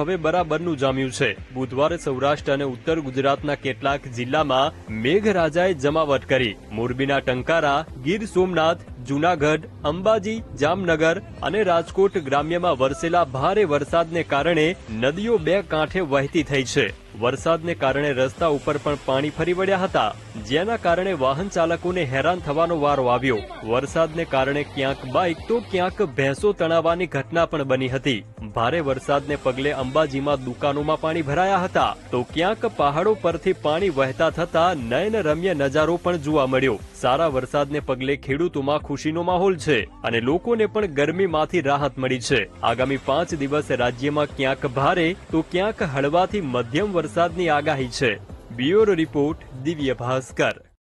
હવે બરાબરનું જામ્યું છે. બુધવારે સૌરાષ્ટ્ર અને ઉત્તર ગુજરાતના કેટલાક જિલ્લામાં મેઘરાજાએ જમાવટ કરી. મોરબીના ટંકારા, ગીર સોમનાથ, જૂનાગઢ, અંબાજી, જામનગર અને રાજકોટ ગ્રામ્યમાં વરસેલા ભારે વરસાદને કારણે નદીઓ બે કાંઠે વહેતી થઈ છે. વરસાદને કારણે રસ્તા ઉપર પણ પાણી ફરી વળ્યા હતા. જેના કારણે વાહન ચાલકોને હેરાન થવાનો વારો આવ્યો. વરસાદને કારણે ક્યાંક બાઇક તો ક્યાંક ભેંસો તણાવવાની ઘટના પણ બની હતી. ભારે વરસાદને પગલે અંબાજીમાં દુકાનોમાં પાણી ભરાયા હતા. તો ક્યાંક પહાડો પરથી પાણી વહેતા થતા નયન રમ્ય નજારો પણ જોવા મળ્યો. સારા વરસાદને પગલે ખેડૂતોમાં ખુશીનો માહોલ છે અને લોકોને પણ ગરમીમાંથી રાહત મળી છે. આગામી પાંચ દિવસ રાજ્યમાં ક્યાંક ભારે તો ક્યાંક હળવાથી મધ્યમ વરસાદની આગાહી છે. Bureau report Divya Bhaskar.